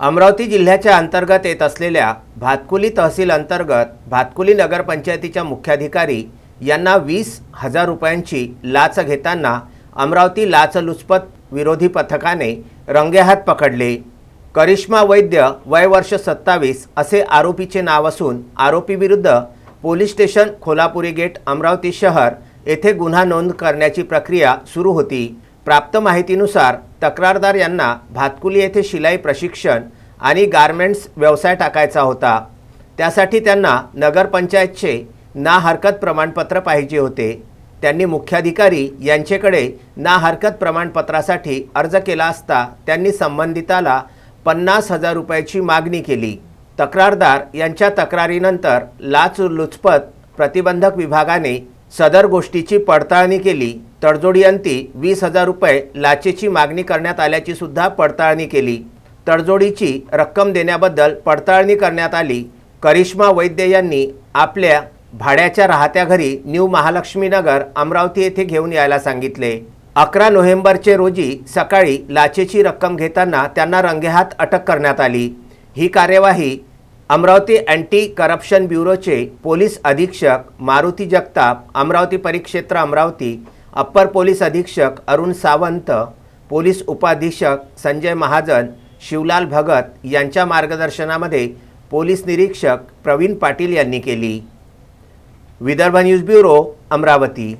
अमरावती जिल्ह्याच्या अंतर्गत येत असलेल्या भातकुली तहसील अंतर्गत भातकुली नगरपंचायतीच्या मुख्याधिकारी यांना वीस हजार रुपयांची लाच घेताना अमरावती लाचलुचपत विरोधी पथकाने रंगेहात पकडले. करिश्मा वैद्य वय वर्ष सत्तावीस असे आरोपीचे नाव असून आरोपीविरुद्ध police station Kholapuri gate Amravati शहर येथे गुन्हा नोंद करण्याची प्रक्रिया सुरू होती. प्राप्त माहितीनुसार तक्रारदार यांना भातकुली येथे शिलाई प्रशिक्षण आणि गारमेंट्स व्यवसाय टाकायचा होता. त्यासाठी त्यांना नगरपंचायतचे ना हरकत प्रमाणपत्र पाहिजे होते. त्यांनी मुख्याधिकारी यांचेकडे ना हरकत प्रमाणपत्रासाठी अर्ज केला असता त्यांनी संबंधिताला पन्नास हजार रुपयाची मागणी केली. तक्रारदार यांच्या तक्रारीनंतर लाचलुचपत प्रतिबंधक विभागाने सदर गोष्टीची पडताळणी केली तडजोडीअंती वीस हजार रुपये लाचेची मागणी करण्यात आल्याची सुद्धा पडताळणी केली. तडजोडीची रक्कम देण्याबद्दल पडताळणी करण्यात आली. करिश्मा वैद्य यांनी आपल्या भाड्याच्या राहत्या घरी न्यू महालक्ष्मीनगर अमरावती येथे घेऊन यायला सांगितले. अकरा नोव्हेंबरचे रोजी सकाळी लाचेची रक्कम घेताना त्यांना रंगेहात अटक करण्यात आली. ही कार्यवाही अमरावती अँटी करप्शन ब्युरोचे पोलीस अधीक्षक मारुती जगताप अमरावती परिक्षेत्र अमरावती अप्पर पोलीस अधीक्षक अरुण सावंत पोलीस उपाधीक्षक संजय महाजन शिवलाल भगत यांच्या मार्गदर्शनामध्ये पोलीस निरीक्षक प्रवीण पाटील यांनी केली. Vidarbha news bureau Amravati.